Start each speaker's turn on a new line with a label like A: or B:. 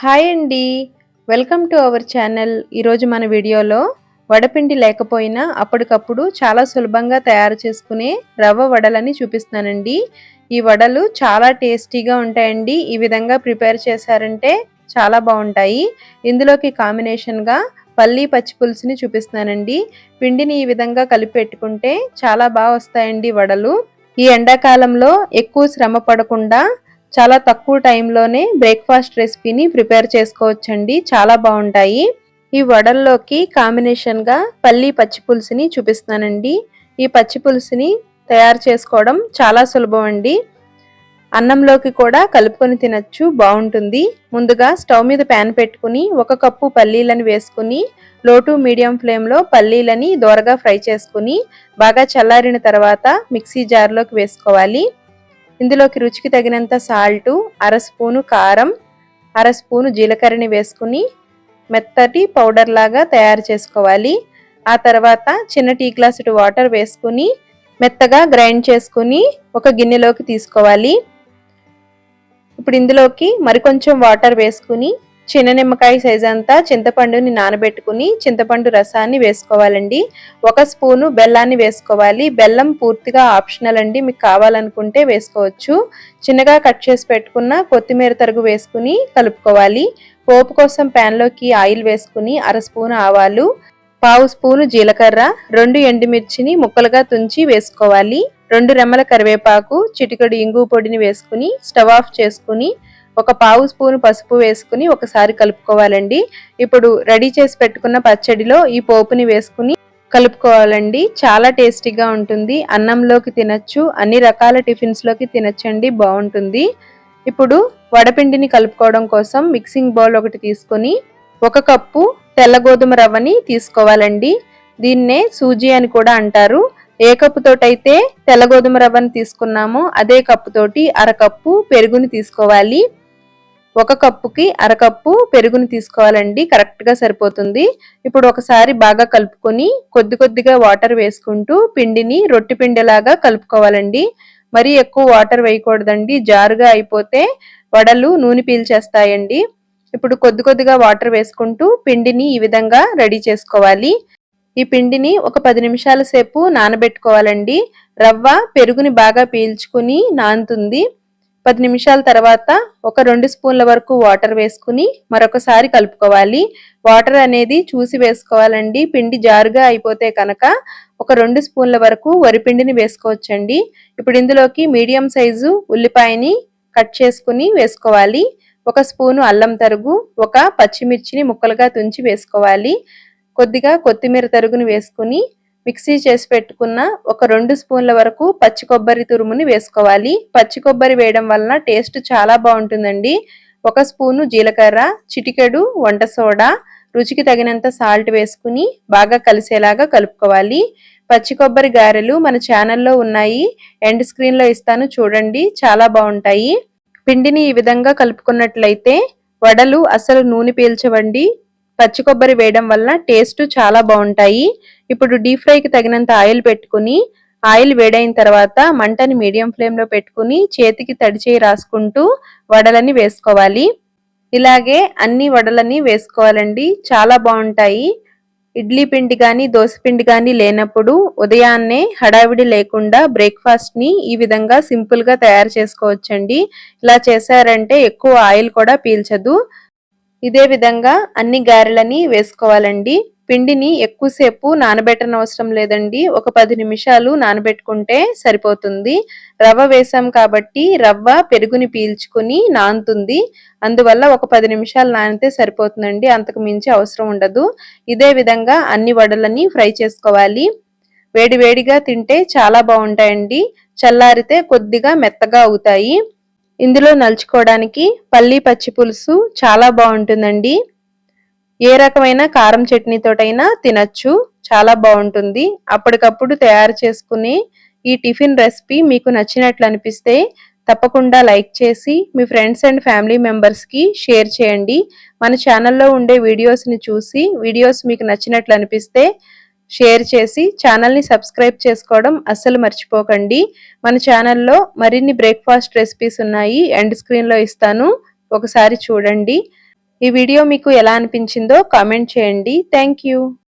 A: Hi అండి. Welcome to our channel. ఈరోజు మన వీడియోలో వడపిండి లేకపోయినా అప్పటికప్పుడు చాలా సులభంగా తయారు చేసుకునే రవ్వ వడలని చూపిస్తానండి ఈ వడలు చాలా టేస్టీగా ఉంటాయండి. ఈ విధంగా ప్రిపేర్ చేశారంటే చాలా బాగుంటాయి. ఇందులోకి కాంబినేషన్గా పల్లీ పచ్చి పులుసుని చూపిస్తానండి పిండిని ఈ విధంగా కలిపి పెట్టుకుంటే చాలా బాగా వస్తాయండి వడలు. ఈ ఎండాకాలంలో ఎక్కువ శ్రమ పడకుండా చాలా తక్కువ టైంలోనే బ్రేక్ఫాస్ట్ రెసిపీని ప్రిపేర్ చేసుకోవచ్చండి. చాలా బాగుంటాయి. ఈ వడల్లోకి కాంబినేషన్గా పల్లీ పచ్చి పులుసుని ఈ పచ్చి పులుసుని తయారు చేసుకోవడం చాలా సులభం అండి. అన్నంలోకి కూడా కలుపుకొని తినచ్చు బాగుంటుంది. ముందుగా స్టవ్ మీద ప్యాన్ పెట్టుకుని ఒక కప్పు పల్లీలను వేసుకుని లో టు మీడియం ఫ్లేమ్లో పల్లీలని దోరగా ఫ్రై చేసుకుని బాగా చల్లారిన తర్వాత మిక్సీ జార్లోకి వేసుకోవాలి. ఇందులోకి రుచికి తగినంత సాల్టు అర స్పూను కారం అర స్పూను జీలకర్రని వేసుకుని మెత్తటి పౌడర్ లాగా తయారు చేసుకోవాలి. ఆ తర్వాత చిన్న టీ గ్లాసుడు వాటర్ వేసుకుని మెత్తగా గ్రైండ్ చేసుకుని ఒక గిన్నెలోకి తీసుకోవాలి. ఇప్పుడు ఇందులోకి మరికొంచెం వాటర్ వేసుకుని చిన్న నిమ్మకాయ సైజ్ అంతా చింతపండుని నానబెట్టుకుని చింతపండు రసాన్ని వేసుకోవాలండి. ఒక స్పూను బెల్లాన్ని వేసుకోవాలి. బెల్లం పూర్తిగా ఆప్షనల్ అండి. మీకు కావాలనుకుంటే వేసుకోవచ్చు. చిన్నగా కట్ చేసి పెట్టుకున్న కొత్తిమీర తరుగు వేసుకుని కలుపుకోవాలి. పోపు కోసం ప్యాన్లోకి ఆయిల్ వేసుకుని అర స్పూన్ ఆవాలు పావు స్పూను జీలకర్ర రెండు ఎండుమిర్చిని ముక్కలుగా తుంచి వేసుకోవాలి. రెండు రెమ్మల కరివేపాకు చిటికడు ఇంగు పొడిని వేసుకుని స్టవ్ ఆఫ్ చేసుకుని ఒక పావు స్పూన్ పసుపు వేసుకుని ఒకసారి కలుపుకోవాలండి. ఇప్పుడు రెడీ చేసి పెట్టుకున్న పచ్చడిలో ఈ పోపుని వేసుకుని కలుపుకోవాలండి. చాలా టేస్టీగా ఉంటుంది. అన్నంలోకి తినచ్చు. అన్ని రకాల టిఫిన్స్లోకి తినచ్చండి. బాగుంటుంది. ఇప్పుడు వడపిండిని కలుపుకోవడం కోసం మిక్సింగ్ బౌల్ ఒకటి తీసుకొని ఒక కప్పు తెల్ల గోధుమ రవ్వని తీసుకోవాలండి. దీన్నే సూజీ అని కూడా అంటారు. ఏ కప్పుతోటైతే తెల్ల గోధుమ రవ్వని తీసుకున్నామో అదే కప్పుతోటి అరకప్పు పెరుగుని తీసుకోవాలి. ఒక కప్పుకి అరకప్పు పెరుగుని తీసుకోవాలండి కరెక్ట్గా సరిపోతుంది. ఇప్పుడు ఒకసారి బాగా కలుపుకొని కొద్ది కొద్దిగా వాటర్ వేసుకుంటూ పిండిని రొట్టె పిండిలాగా కలుపుకోవాలండి. మరీ ఎక్కువ వాటర్ వేయకూడదండి జారుగా అయిపోతే వడలు నూనె పీల్చేస్తాయండి. ఇప్పుడు కొద్ది కొద్దిగా వాటర్ వేసుకుంటూ పిండిని ఈ విధంగా రెడీ చేసుకోవాలి. ఈ పిండిని ఒక పది నిమిషాల సేపు నానబెట్టుకోవాలండి. రవ్వ పెరుగుని బాగా పీల్చుకుని నానుతుంది. పది నిమిషాల తర్వాత ఒక రెండు స్పూన్ల వరకు వాటర్ వేసుకుని మరొకసారి కలుపుకోవాలి. వాటర్ అనేది చూసి వేసుకోవాలండి. పిండి జారుగా అయిపోతే కనుక ఒక రెండు స్పూన్ల వరకు వరిపిండిని వేసుకోవచ్చండి. ఇప్పుడు ఇందులోకి మీడియం సైజు ఉల్లిపాయని కట్ చేసుకుని వేసుకోవాలి. ఒక స్పూను అల్లం తరుగు ఒక పచ్చిమిర్చిని ముక్కలుగా తుంచి వేసుకోవాలి. కొద్దిగా కొత్తిమీర తరుగును వేసుకుని మిక్సీ చేసి పెట్టుకున్న ఒక రెండు స్పూన్ల వరకు పచ్చి కొబ్బరి తురుముని వేసుకోవాలి. పచ్చి కొబ్బరి వేయడం వలన టేస్ట్ చాలా బాగుంటుందండి. ఒక స్పూను జీలకర్ర చిటికెడు వంట సోడా రుచికి తగినంత సాల్ట్ వేసుకుని బాగా కలిసేలాగా కలుపుకోవాలి. పచ్చి కొబ్బరి గారెలు మన ఛానల్లో ఉన్నాయి. ఎండ్ స్క్రీన్లో ఇస్తాను చూడండి. చాలా బాగుంటాయి. పిండిని ఈ విధంగా కలుపుకున్నట్లయితే వడలు అసలు నూనె పీల్చవండి. పచ్చి కొబ్బరి వేయడం వల్ల టేస్ట్ చాలా బాగుంటాయి. ఇప్పుడు డీప్ ఫ్రైకి తగినంత ఆయిల్ పెట్టుకుని ఆయిల్ వేడైన తర్వాత మంటని మీడియం ఫ్లేమ్లో పెట్టుకుని చేతికి తడిచేయి రాసుకుంటూ వడలని వేసుకోవాలి. ఇలాగే అన్ని వడలని వేసుకోవాలండి. చాలా బాగుంటాయి. ఇడ్లీ పిండి కానీ దోశ పిండి కానీ లేనప్పుడు ఉదయాన్నే హడావిడి లేకుండా బ్రేక్ఫాస్ట్ని ఈ విధంగా సింపుల్గా తయారు చేసుకోవచ్చండి. ఇలా చేశారంటే ఎక్కువ ఆయిల్ కూడా పీల్చదు. ఇదే విధంగా అన్ని గారెలని వేసుకోవాలండి. పిండిని ఎక్కువసేపు నానబెట్టనవసరం అవసరం లేదండి. ఒక పది నిమిషాలు నానబెట్టుకుంటే సరిపోతుంది. రవ్వ వేసాం కాబట్టి రవ్వ పెరుగుని పీల్చుకుని నానుతుంది అందువల్ల ఒక పది నిమిషాలు నానితే సరిపోతుందండి. అంతకు మించి అవసరం ఉండదు. ఇదే విధంగా అన్ని వడలని ఫ్రై చేసుకోవాలి. వేడివేడిగా తింటే చాలా బాగుంటాయండి. చల్లారితే కొద్దిగా మెత్తగా అవుతాయి. ఇందులో నలుచుకోవడానికి పల్లి పచ్చి పులుసు చాలా బాగుంటుందండి. ఏ రకమైన కారం చట్నీతోటైనా తినచ్చు. చాలా బాగుంటుంది. అప్పటికప్పుడు తయారు చేసుకుని ఈ టిఫిన్ రెసిపీ మీకు నచ్చినట్లు అనిపిస్తే తప్పకుండా లైక్ చేసి మీ ఫ్రెండ్స్ అండ్ ఫ్యామిలీ మెంబర్స్కి షేర్ చేయండి. మన ఛానల్లో ఉండే వీడియోస్ని చూసి వీడియోస్ మీకు నచ్చినట్లు అనిపిస్తే షేర్ చేసి ఛానల్ని సబ్స్క్రైబ్ చేసుకోవడం అస్సలు మర్చిపోకండి. మన ఛానల్లో మరిన్ని బ్రేక్ఫాస్ట్ రెసిపీస్ ఉన్నాయి. ఎండ్ స్క్రీన్లో ఇస్తాను. ఒకసారి చూడండి. ఈ వీడియో మీకు ఎలా అనిపించిందో కామెంట్ చేయండి. Thank you.